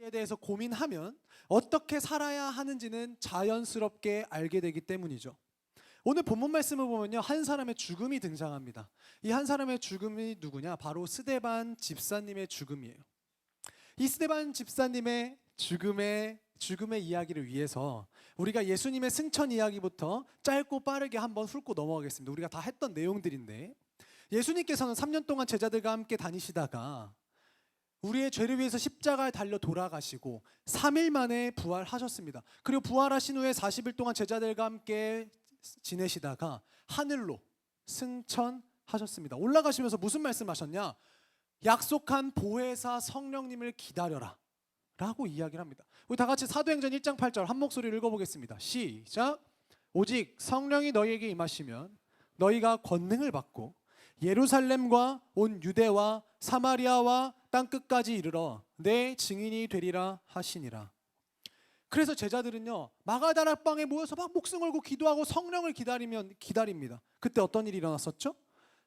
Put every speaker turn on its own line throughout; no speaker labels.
에 대해서 고민하면 어떻게 살아야 하는지는 자연스럽게 알게 되기 때문이죠. 오늘 본문 말씀을 보면요. 한 사람의 죽음이 등장합니다. 이 한 사람의 죽음이 누구냐? 바로 스데반 집사님의 죽음이에요. 이 스데반 집사님의 죽음의 죽음의 이야기를 위해서 우리가 예수님의 승천 이야기부터 짧고 빠르게 한번 훑고 넘어가겠습니다. 우리가 다 했던 내용들인데 예수님께서는 3년 동안 제자들과 함께 다니시다가 우리의 죄를 위해서 십자가에 달려 돌아가시고 3일 만에 부활하셨습니다. 그리고 부활하신 후에 40일 동안 제자들과 함께 지내시다가 하늘로 승천하셨습니다. 올라가시면서 무슨 말씀하셨냐? 약속한 보혜사 성령님을 기다려라. 라고 이야기를 합니다. 우리 다 같이 사도행전 1장 8절 한 목소리를 읽어보겠습니다. 시작. 오직 성령이 너희에게 임하시면 너희가 권능을 받고 예루살렘과 온 유대와 사마리아와 땅 끝까지 이르러 내 증인이 되리라 하시니라. 그래서 제자들은요 마가다락 방에 모여서 막 목숨 걸고 기도하고 성령을 기다리면 기다립니다. 그때 어떤 일이 일어났었죠?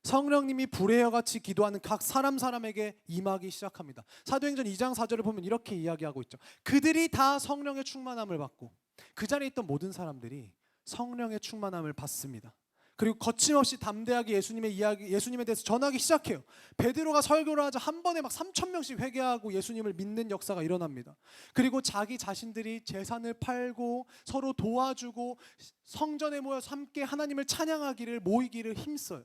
성령님이 불의와 같이 기도하는 각 사람 사람에게 임하기 시작합니다. 사도행전 2장 4절을 보면 이렇게 이야기하고 있죠. 그들이 다 성령의 충만함을 받고 그 자리에 있던 모든 사람들이 성령의 충만함을 받습니다. 그리고 거침없이 담대하게 예수님의 이야기, 예수님에 대해서 전하기 시작해요. 베드로가 설교를 하자 한 번에 막 3천 명씩 회개하고 예수님을 믿는 역사가 일어납니다. 그리고 자기 자신들이 재산을 팔고 서로 도와주고 성전에 모여서 함께 하나님을 찬양하기를 모이기를 힘써요.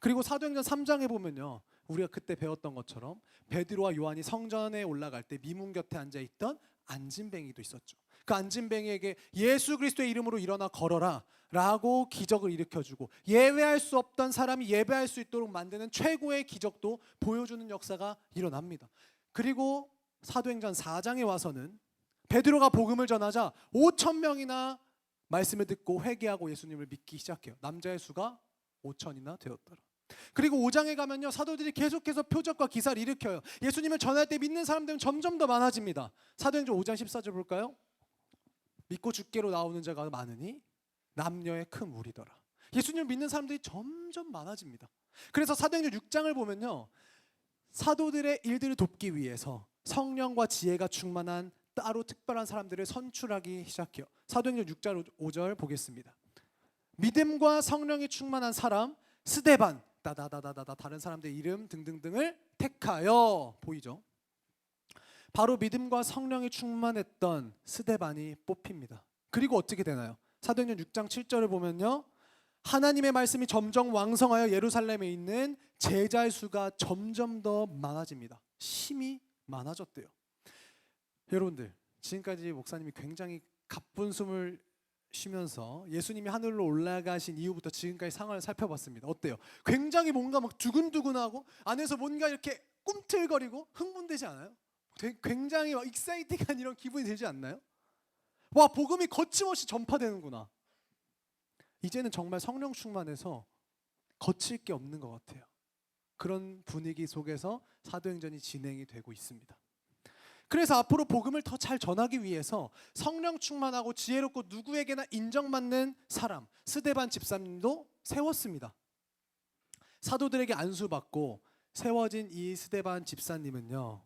그리고 사도행전 3장에 보면요. 우리가 그때 배웠던 것처럼 베드로와 요한이 성전에 올라갈 때 미문 곁에 앉아 있던 안진뱅이도 있었죠. 그 안진뱅이에게 예수 그리스도의 이름으로 일어나 걸어라 라고 기적을 일으켜 주고 예외할 수 없던 사람이 예배할 수 있도록 만드는 최고의 기적도 보여주는 역사가 일어납니다. 그리고 사도행전 4장에 와서는 베드로가 복음을 전하자 5천 명이나 말씀을 듣고 회개하고 예수님을 믿기 시작해요. 남자의 수가 5천이나 되었더라. 그리고 5장에 가면요 사도들이 계속해서 표적과 기사를 일으켜요. 예수님을 전할 때 믿는 사람들은 점점 더 많아집니다. 사도행전 5장 14절 볼까요? 믿고 죽게로 나오는 자가 많으니 남녀의 큰 무리더라. 예수님을 믿는 사람들이 점점 많아집니다. 그래서 사도행전 6장을 보면요 사도들의 일들을 돕기 위해서 성령과 지혜가 충만한 따로 특별한 사람들을 선출하기 시작해요. 사도행전 6장 5절 보겠습니다. 믿음과 성령이 충만한 사람 스데반 다다다다다 다른 사람들 이름 등등등을 택하여 보이죠. 바로 믿음과 성령이 충만했던 스데반이 뽑힙니다. 그리고 어떻게 되나요? 사도행전 6장 7절을 보면요. 하나님의 말씀이 점점 왕성하여 예루살렘에 있는 제자의 수가 점점 더 많아집니다. 힘이 많아졌대요. 여러분들 지금까지 목사님이 굉장히 가쁜 숨을 쉬면서 예수님이 하늘로 올라가신 이후부터 지금까지 상황을 살펴봤습니다. 어때요? 굉장히 뭔가 막 두근두근하고 안에서 뭔가 이렇게 꿈틀거리고 흥분되지 않아요? 굉장히 막 익사이팅한 이런 기분이 들지 않나요? 와 복음이 거침없이 전파되는구나. 이제는 정말 성령 충만해서 거칠 게 없는 것 같아요. 그런 분위기 속에서 사도행전이 진행이 되고 있습니다. 그래서 앞으로 복음을 더 잘 전하기 위해서 성령 충만하고 지혜롭고 누구에게나 인정받는 사람 스데반 집사님도 세웠습니다. 사도들에게 안수받고 세워진 이 스데반 집사님은요.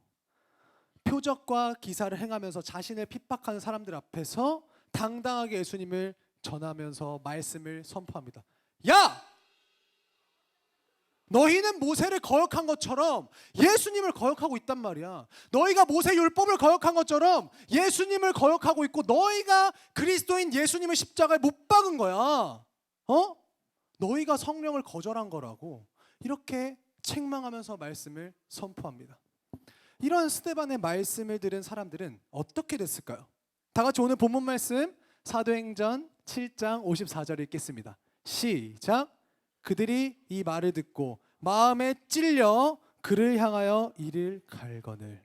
표적과 기사를 행하면서 자신을 핍박하는 사람들 앞에서 당당하게 예수님을 전하면서 말씀을 선포합니다. 야! 너희는 모세를 거역한 것처럼 예수님을 거역하고 있단 말이야. 너희가 모세 율법을 거역한 것처럼 예수님을 거역하고 있고 너희가 그리스도인 예수님을 십자가에 못 박은 거야. 어? 너희가 성령을 거절한 거라고 이렇게 책망하면서 말씀을 선포합니다. 이런 스테반의 말씀을 들은 사람들은 어떻게 됐을까요? 다 같이 오늘 본문 말씀 사도행전 7장 54절 읽겠습니다. 시작. 그들이 이 말을 듣고 마음에 찔려 그를 향하여 이를 갈거늘.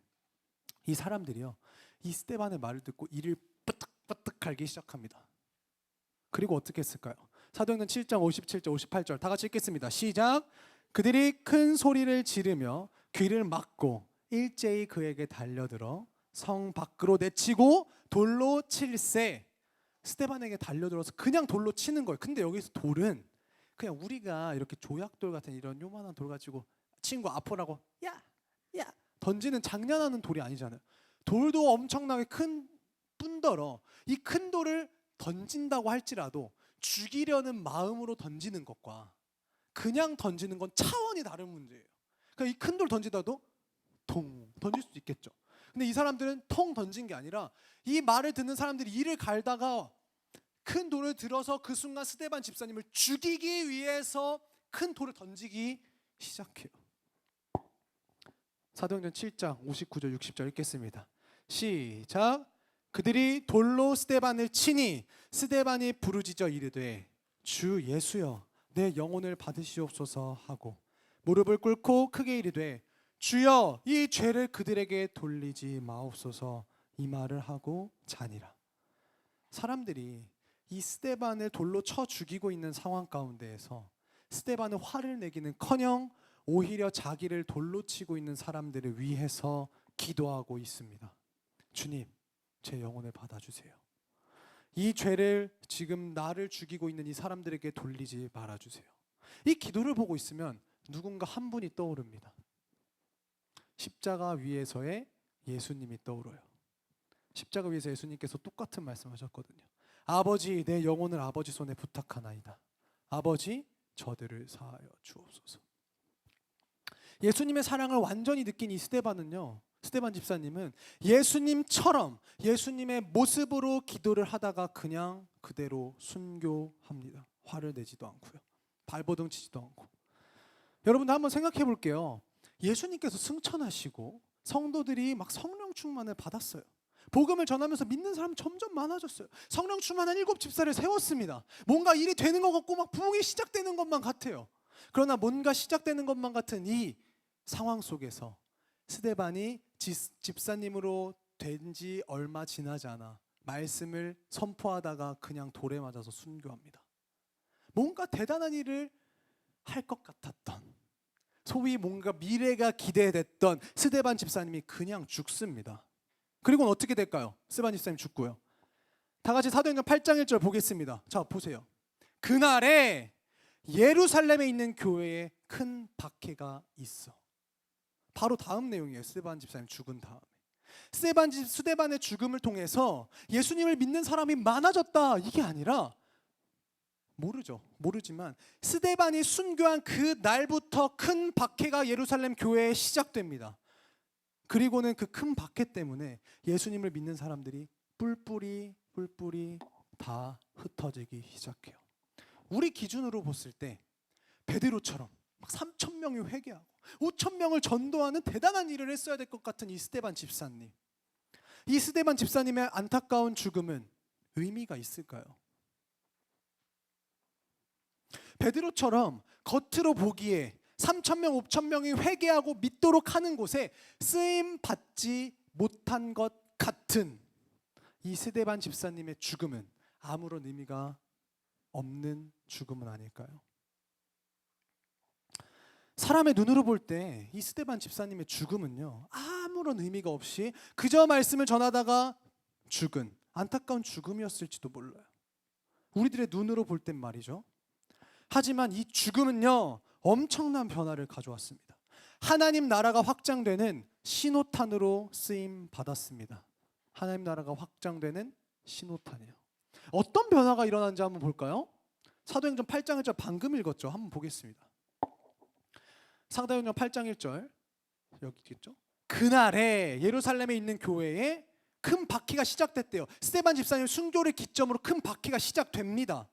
이 사람들이요. 이 스테반의 말을 듣고 이를 빠뜩빠뜩 갈기 시작합니다. 그리고 어떻게 했을까요? 사도행전 7장 57절 58절 다 같이 읽겠습니다. 시작. 그들이 큰 소리를 지르며 귀를 막고 일제히 그에게 달려들어 성 밖으로 내치고 돌로 칠세. 스테반에게 달려들어서 그냥 돌로 치는 거예요. 근데 여기서 돌은 그냥 우리가 이렇게 조약돌 같은 이런 요만한 돌 가지고 친구 아프라고 야, 야 던지는 장난하는 돌이 아니잖아요. 돌도 엄청나게 큰 뿐더러 이 큰 돌을 던진다고 할지라도 죽이려는 마음으로 던지는 것과 그냥 던지는 건 차원이 다른 문제예요. 그러니까 이 큰 돌 던지다도 통 던질 수도 있겠죠. 근데 이 사람들은 통 던진 게 아니라 이 말을 듣는 사람들이 이를 갈다가 큰 돌을 들어서 그 순간 스테반 집사님을 죽이기 위해서 큰 돌을 던지기 시작해요. 사도행전 7장 59절 60절 읽겠습니다. 시작. 그들이 돌로 스테반을 치니 스테반이 부르짖어 이르되 주 예수여 내 영혼을 받으시옵소서 하고 무릎을 꿇고 크게 이르되 주여 이 죄를 그들에게 돌리지 마옵소서 이 말을 하고 자니라. 사람들이 이 스테반을 돌로 쳐 죽이고 있는 상황 가운데에서 스테반은 화를 내기는커녕 오히려 자기를 돌로 치고 있는 사람들을 위해서 기도하고 있습니다. 주님, 제 영혼을 받아주세요. 이 죄를 지금 나를 죽이고 있는 이 사람들에게 돌리지 말아주세요. 이 기도를 보고 있으면 누군가 한 분이 떠오릅니다. 십자가 위에서의 예수님이 떠오르요. 십자가 위에서 예수님께서 똑같은 말씀하셨거든요. 아버지 내 영혼을 아버지 손에 부탁하나이다. 아버지 저들을 사하여 주옵소서. 예수님의 사랑을 완전히 느낀 이 스테반은요. 스테반 집사님은 예수님처럼 예수님의 모습으로 기도를 하다가 그냥 그대로 순교합니다. 화를 내지도 않고요. 발버둥 치지도 않고. 여러분들 한번 생각해 볼게요. 예수님께서 승천하시고 성도들이 막 성령 충만을 받았어요. 복음을 전하면서 믿는 사람 점점 많아졌어요. 성령 충만한 일곱 집사를 세웠습니다. 뭔가 일이 되는 것 같고 막 부흥이 시작되는 것만 같아요. 그러나 뭔가 시작되는 것만 같은 이 상황 속에서 스데반이 집사님으로 된 지 얼마 지나지 않아 말씀을 선포하다가 그냥 돌에 맞아서 순교합니다. 뭔가 대단한 일을 할 것 같았던 소위 뭔가 미래가 기대됐던 스데반 집사님이 그냥 죽습니다. 그리고는 어떻게 될까요? 스데반 집사님 죽고요. 다 같이 사도행전 8장 1절 보겠습니다. 자, 보세요. 그날에 예루살렘에 있는 교회에 큰 박해가 있어. 바로 다음 내용이에요. 스데반 집사님 죽은 다음에. 스데반 집 스데반의 죽음을 통해서 예수님을 믿는 사람이 많아졌다. 이게 아니라 모르죠. 모르지만 스데반이 순교한 그 날부터 큰 박해가 예루살렘 교회에 시작됩니다. 그리고는 그 큰 박해 때문에 예수님을 믿는 사람들이 뿔뿔이 뿔뿔이 다 흩어지기 시작해요. 우리 기준으로 봤을 때 베드로처럼 막 3천 명이 회개하고 5천 명을 전도하는 대단한 일을 했어야 될 것 같은 이 스데반 집사님. 이 스데반 집사님의 안타까운 죽음은 의미가 있을까요? 베드로처럼 겉으로 보기에 3천 명, 5천 명이 회개하고 믿도록 하는 곳에 쓰임 받지 못한 것 같은 이 스데반 집사님의 죽음은 아무런 의미가 없는 죽음은 아닐까요? 사람의 눈으로 볼 때 이 스데반 집사님의 죽음은요 아무런 의미가 없이 그저 말씀을 전하다가 죽은 안타까운 죽음이었을지도 몰라요. 우리들의 눈으로 볼 땐 말이죠. 하지만 이 죽음은요 엄청난 변화를 가져왔습니다. 하나님 나라가 확장되는 신호탄으로 쓰임 받았습니다. 하나님 나라가 확장되는 신호탄이에요. 어떤 변화가 일어난지 한번 볼까요? 사도행전 8장 1절 방금 읽었죠. 한번 보겠습니다. 사도행전 8장 1절 여기 있겠죠? 그날에 예루살렘에 있는 교회에 큰 박해가 시작됐대요. 스테반 집사님 순교를 기점으로 큰 박해가 시작됩니다.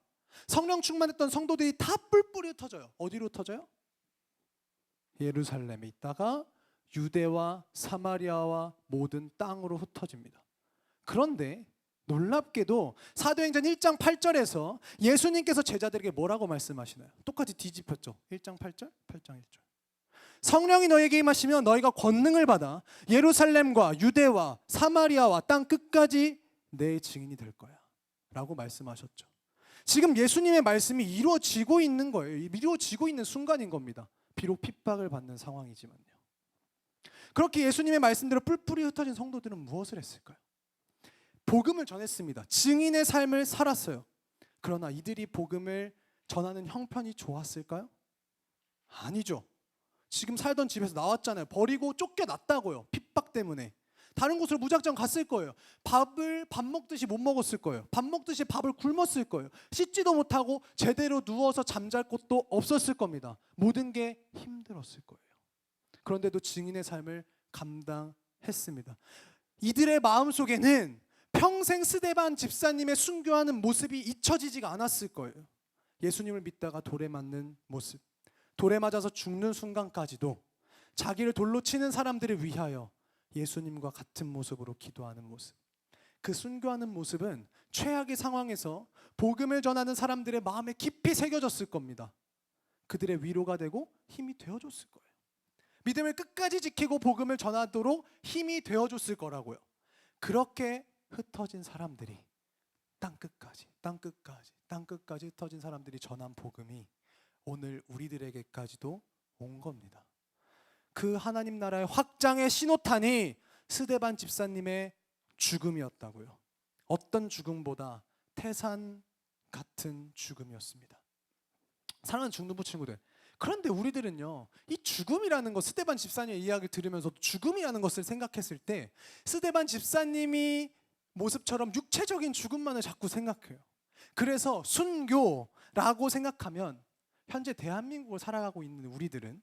성령 충만했던 성도들이 다 뿔뿔이 흩어져요. 어디로 흩어져요? 예루살렘에 있다가 유대와 사마리아와 모든 땅으로 흩어집니다. 그런데 놀랍게도 사도행전 1장 8절에서 예수님께서 제자들에게 뭐라고 말씀하시나요? 똑같이 뒤집혔죠. 1장 8절, 8장 1절. 성령이 너에게 임하시면 너희가 권능을 받아 예루살렘과 유대와 사마리아와 땅 끝까지 내 증인이 될 거야. 라고 말씀하셨죠. 지금 예수님의 말씀이 이루어지고 있는 거예요. 이루어지고 있는 순간인 겁니다. 비록 핍박을 받는 상황이지만요. 그렇게 예수님의 말씀대로 뿔뿔이 흩어진 성도들은 무엇을 했을까요? 복음을 전했습니다. 증인의 삶을 살았어요. 그러나 이들이 복음을 전하는 형편이 좋았을까요? 아니죠. 지금 살던 집에서 나왔잖아요. 버리고 쫓겨났다고요. 핍박 때문에. 다른 곳으로 무작정 갔을 거예요. 밥을 밥 먹듯이 못 먹었을 거예요. 밥 먹듯이 밥을 굶었을 거예요. 씻지도 못하고 제대로 누워서 잠잘 곳도 없었을 겁니다. 모든 게 힘들었을 거예요. 그런데도 증인의 삶을 감당했습니다. 이들의 마음 속에는 평생 스데반 집사님의 순교하는 모습이 잊혀지지가 않았을 거예요. 예수님을 믿다가 돌에 맞는 모습, 돌에 맞아서 죽는 순간까지도 자기를 돌로 치는 사람들을 위하여 예수님과 같은 모습으로 기도하는 모습. 그 순교하는 모습은 최악의 상황에서 복음을 전하는 사람들의 마음에 깊이 새겨졌을 겁니다. 그들의 위로가 되고 힘이 되어줬을 거예요. 믿음을 끝까지 지키고 복음을 전하도록 힘이 되어줬을 거라고요. 그렇게 흩어진 사람들이 땅 끝까지, 땅 끝까지, 땅 끝까지 흩어진 사람들이 전한 복음이 오늘 우리들에게까지도 온 겁니다. 그 하나님 나라의 확장의 신호탄이 스데반 집사님의 죽음이었다고요. 어떤 죽음보다 태산 같은 죽음이었습니다. 사랑하는 중등부 친구들. 그런데 우리들은요, 이 죽음이라는 것, 스데반 집사님의 이야기를 들으면서 죽음이라는 것을 생각했을 때, 스데반 집사님이 모습처럼 육체적인 죽음만을 자꾸 생각해요. 그래서 순교라고 생각하면 현재 대한민국을 살아가고 있는 우리들은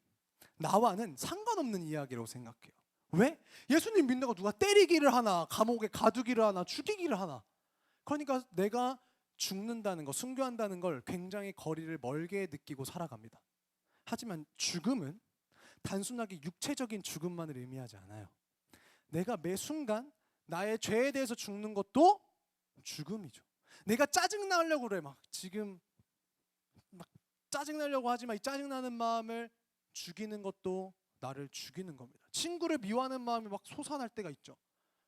나와는 상관없는 이야기라고 생각해요. 왜? 예수님 믿는다고 누가 때리기를 하나, 감옥에 가두기를 하나, 죽이기를 하나. 그러니까 내가 죽는다는 거, 순교한다는 걸 굉장히 거리를 멀게 느끼고 살아갑니다. 하지만 죽음은 단순하게 육체적인 죽음만을 의미하지 않아요. 내가 매 순간 나의 죄에 대해서 죽는 것도 죽음이죠. 내가 짜증 나려고 그래 막 지금 막 짜증 나려고 하지만 이 짜증 나는 마음을 죽이는 것도 나를 죽이는 겁니다. 친구를 미워하는 마음이 막 솟아날 때가 있죠.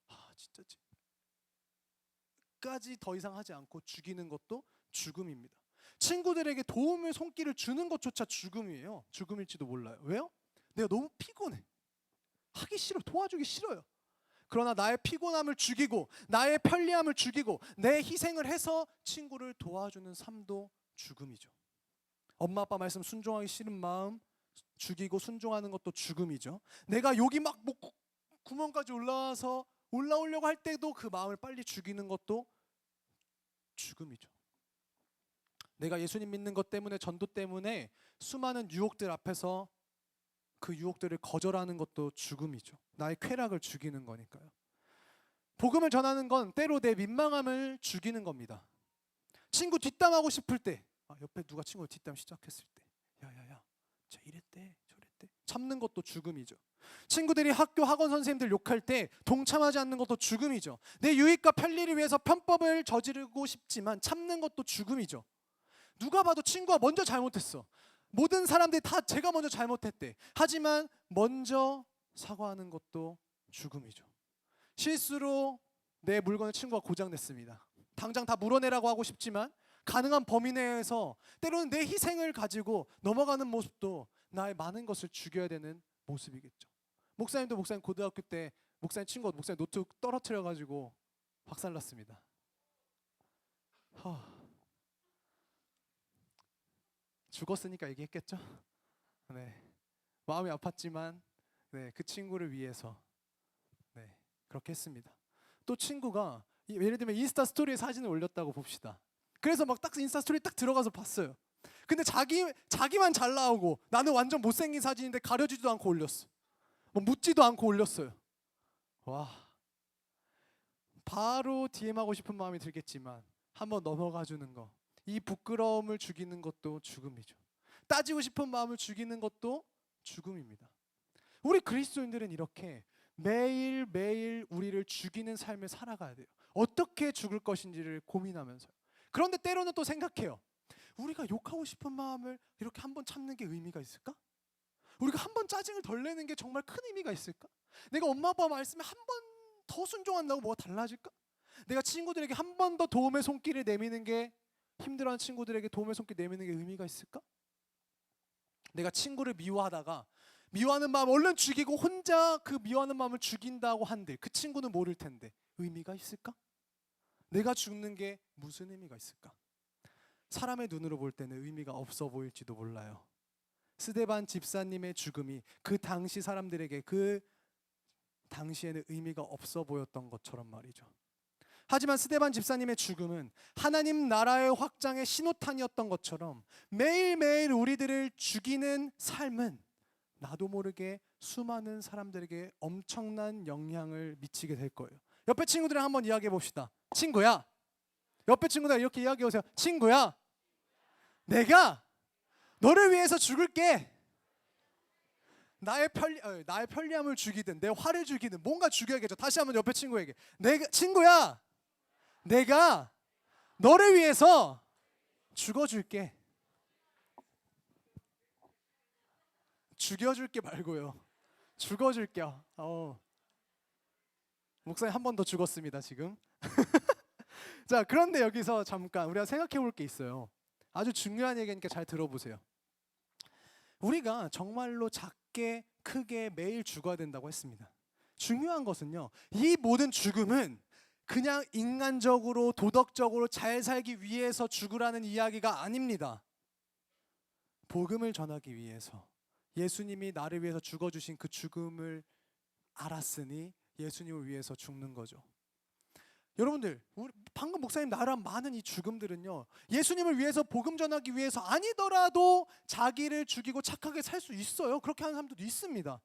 아 진짜 지- 까지 더 이상 하지 않고 죽이는 것도 죽음입니다. 친구들에게 도움을 손길을 주는 것조차 죽음이에요. 죽음일지도 몰라요. 왜요? 내가 너무 피곤해. 하기 싫어. 도와주기 싫어요. 그러나 나의 피곤함을 죽이고 나의 편리함을 죽이고 내 희생을 해서 친구를 도와주는 삶도 죽음이죠. 엄마 아빠 말씀 순종하기 싫은 마음 죽이고 순종하는 것도 죽음이죠. 내가 여기 막 목, 구멍까지 올라와서 올라오려고 할 때도 그 마음을 빨리 죽이는 것도 죽음이죠. 내가 예수님 믿는 것 때문에 전도 때문에 수많은 유혹들 앞에서 그 유혹들을 거절하는 것도 죽음이죠. 나의 쾌락을 죽이는 거니까요. 복음을 전하는 건 때로 내 민망함을 죽이는 겁니다. 친구 뒷담하고 싶을 때, 아, 옆에 누가 친구 뒷담 시작했을 때, 야야야, 쟤 이랬대, 저랬대, 참는 것도 죽음이죠. 친구들이 학교 학원 선생님들 욕할 때 동참하지 않는 것도 죽음이죠. 내 유익과 편리를 위해서 편법을 저지르고 싶지만 참는 것도 죽음이죠. 누가 봐도 친구가 먼저 잘못했어. 모든 사람들이 다 제가 먼저 잘못했대. 하지만 먼저 사과하는 것도 죽음이죠. 실수로 내 물건을 친구가 고장냈습니다. 당장 다 물어내라고 하고 싶지만 가능한 범위 내에서 때로는 내 희생을 가지고 넘어가는 모습도 나의 많은 것을 죽여야 되는 모습이겠죠. 목사님도 목사님 고등학교 때 목사님 친구가 목사님 노트북 떨어뜨려 가지고 박살났습니다. 허. 죽었으니까 얘기했겠죠. 네, 마음이 아팠지만 네, 그 친구를 위해서 네, 그렇게 했습니다. 또 친구가 이- 예를 들면 인스타 스토리에 사진을 올렸다고 봅시다. 그래서 막 딱 인스타 스토리 딱 들어가서 봤어요. 근데 자기 자기만 잘 나오고 나는 완전 못생긴 사진인데 가려지도 않고 올렸어. 뭐 묻지도 않고 올렸어요. 와. 바로 DM 하고 싶은 마음이 들겠지만 한번 넘어가 주는 거. 이 부끄러움을 죽이는 것도 죽음이죠. 따지고 싶은 마음을 죽이는 것도 죽음입니다. 우리 그리스도인들은 이렇게 매일 매일 우리를 죽이는 삶을 살아가야 돼요. 어떻게 죽을 것인지를 고민하면서요. 그런데 때로는 또 생각해요. 우리가 욕하고 싶은 마음을 이렇게 한 번 참는 게 의미가 있을까? 우리가 한 번 짜증을 덜 내는 게 정말 큰 의미가 있을까? 내가 엄마 아빠 말씀에 한 번 더 순종한다고 뭐가 달라질까? 내가 친구들에게 한 번 더 도움의 손길을 내미는 게 힘들어하는 친구들에게 도움의 손길 내미는 게 의미가 있을까? 내가 친구를 미워하다가 미워하는 마음 얼른 죽이고 혼자 그 미워하는 마음을 죽인다고 한들 그 친구는 모를 텐데 의미가 있을까? 내가 죽는 게 무슨 의미가 있을까? 사람의 눈으로 볼 때는 의미가 없어 보일지도 몰라요. 스데반 집사님의 죽음이 그 당시 사람들에게 그 당시에는 의미가 없어 보였던 것처럼 말이죠. 하지만 스데반 집사님의 죽음은 하나님 나라의 확장의 신호탄이었던 것처럼 매일매일 우리들을 죽이는 삶은 나도 모르게 수많은 사람들에게 엄청난 영향을 미치게 될 거예요. 옆에 친구들이랑 한번 이야기해 봅시다. 친구야. 옆에 친구들 이렇게 이야기해 보세요. 친구야. 내가 너를 위해서 죽을게. 나의 편리 어, 나의 편리함을 죽이든 내 화를 죽이든 뭔가 죽여야겠죠. 다시 한번 옆에 친구에게 내가 친구야. 내가 너를 위해서 죽어줄게. 죽여줄게 말고요. 죽어줄게. 어. 목사님 한 번 더 죽었습니다 지금. 자 그런데 여기서 잠깐 우리가 생각해 볼 게 있어요. 아주 중요한 얘기니까 잘 들어보세요. 우리가 정말로 작게 크게 매일 죽어야 된다고 했습니다. 중요한 것은요. 이 모든 죽음은 그냥 인간적으로 도덕적으로 잘 살기 위해서 죽으라는 이야기가 아닙니다. 복음을 전하기 위해서 예수님이 나를 위해서 죽어 주신 그 죽음을 알았으니 예수님을 위해서 죽는 거죠. 여러분들, 방금 목사님 나란 많은 이 죽음들은요. 예수님을 위해서 복음 전하기 위해서 아니더라도 자기를 죽이고 착하게 살 수 있어요. 그렇게 하는 사람들도 있습니다.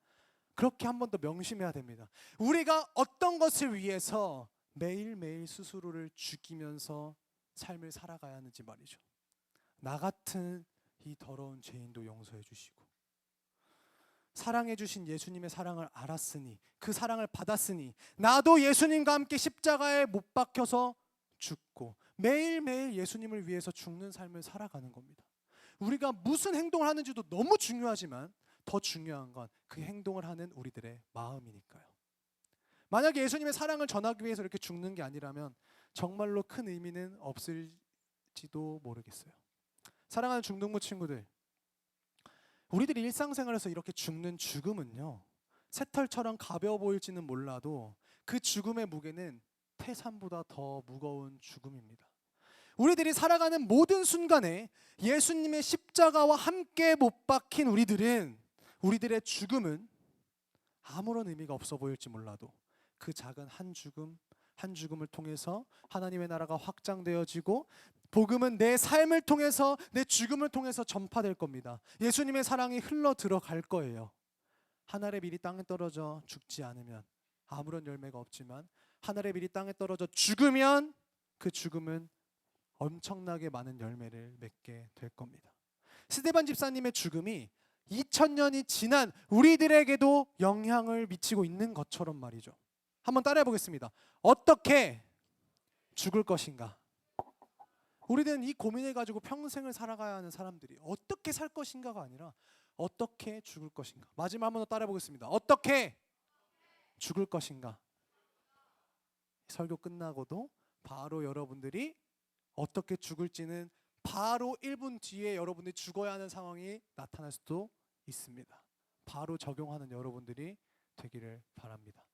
그렇게 한 번 더 명심해야 됩니다. 우리가 어떤 것을 위해서 매일매일 스스로를 죽이면서 삶을 살아가야 하는지 말이죠. 나 같은 이 더러운 죄인도 용서해 주시고 사랑해 주신 예수님의 사랑을 알았으니 그 사랑을 받았으니 나도 예수님과 함께 십자가에 못 박혀서 죽고 매일매일 예수님을 위해서 죽는 삶을 살아가는 겁니다. 우리가 무슨 행동을 하는지도 너무 중요하지만 더 중요한 건 그 행동을 하는 우리들의 마음이니까요. 만약에 예수님의 사랑을 전하기 위해서 이렇게 죽는 게 아니라면 정말로 큰 의미는 없을지도 모르겠어요. 사랑하는 중등부 친구들, 우리들이 일상생활에서 이렇게 죽는 죽음은요, 새털처럼 가벼워 보일지는 몰라도 그 죽음의 무게는 태산보다 더 무거운 죽음입니다. 우리들이 살아가는 모든 순간에 예수님의 십자가와 함께 못 박힌 우리들은 우리들의 죽음은 아무런 의미가 없어 보일지 몰라도 그 작은 한 죽음 한 죽음을 통해서 하나님의 나라가 확장되어지고 복음은 내 삶을 통해서 내 죽음을 통해서 전파될 겁니다. 예수님의 사랑이 흘러 들어갈 거예요. 하늘의 밀이 땅에 떨어져 죽지 않으면 아무런 열매가 없지만 하늘의 밀이 땅에 떨어져 죽으면 그 죽음은 엄청나게 많은 열매를 맺게 될 겁니다. 스데반 집사님의 죽음이 2000년이 지난 우리들에게도 영향을 미치고 있는 것처럼 말이죠. 한번 따라해 보겠습니다. 어떻게 죽을 것인가? 우리는 이 고민을 가지고 평생을 살아가야 하는 사람들이 어떻게 살 것인가가 아니라 어떻게 죽을 것인가. 마지막 한번더 따라해 보겠습니다. 어떻게 죽을 것인가? 설교 끝나고도 바로 여러분들이 어떻게 죽을지는 바로 1분 뒤에 여러분들이 죽어야 하는 상황이 나타날 수도 있습니다. 바로 적용하는 여러분들이 되기를 바랍니다.